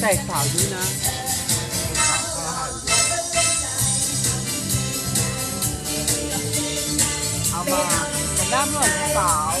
แตกสาวด้วยนะเอามาด้านหลังสาว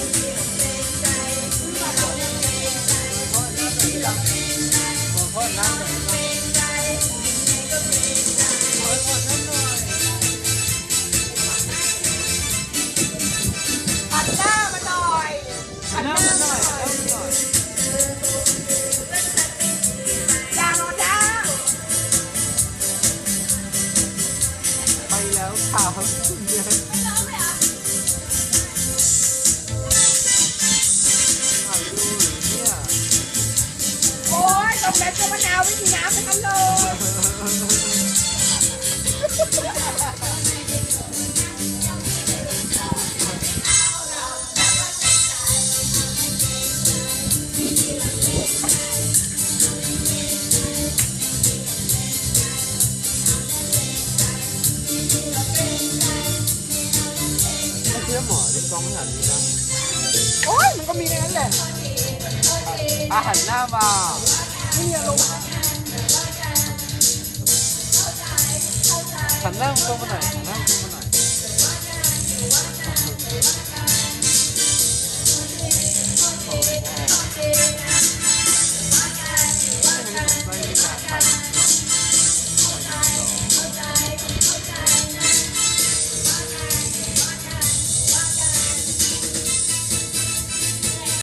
แล้วค่ะคุณเดียโอ้ยตรงแบบตัวมะนาวไม่มีน้ำให้กันเลย ชื่อหมอที่กองหันนี้นะโอ้ยมันก็มีในนั้นแหละอาหารหน้ามานี่อารมณ์หันนั่งตรงไปไหนหันนั่งตรง